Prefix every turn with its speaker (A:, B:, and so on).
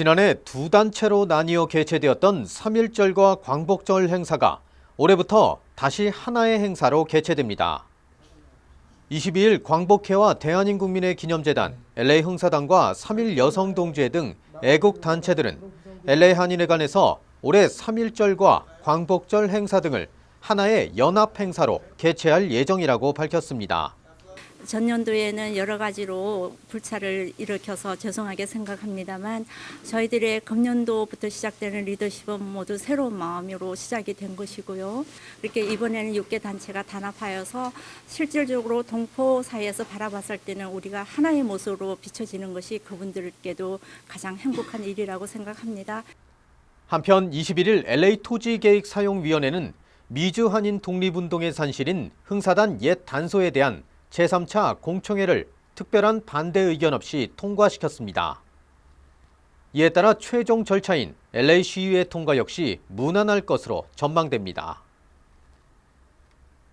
A: 지난해 두 단체로 나뉘어 개최되었던 3.1절과 광복절 행사가 올해부터 다시 하나의 행사로 개최됩니다. 22일 광복회와 대한인국민의 기념재단, LA 흥사단과 3.1 여성동지회 등 애국 단체들은 LA 한인회관에서 올해 3.1절과 광복절 행사 등을 하나의 연합 행사로 개최할 예정이라고 밝혔습니다.
B: 전년도에는 여러 가지로 불차를 일으켜서 죄송하게 생각합니다만 저희들의 금년도부터 시작되는 리더십은 모두 새로운 마음으로 시작이 된 것이고요. 이렇게 이번에는 6개 단체가 단합하여서 실질적으로 동포 사이에서 바라봤을 때는 우리가 하나의 모습으로 비춰지는 것이 그분들께도 가장 행복한 일이라고 생각합니다.
A: 한편 21일 LA 토지계획사용위원회는 미주 한인 독립운동의 산실인 흥사단 옛 단소에 대한 제3차 공청회를 특별한 반대 의견 없이 통과시켰습니다. 이에 따라 최종 절차인 LA 시의회 통과 역시 무난할 것으로 전망됩니다.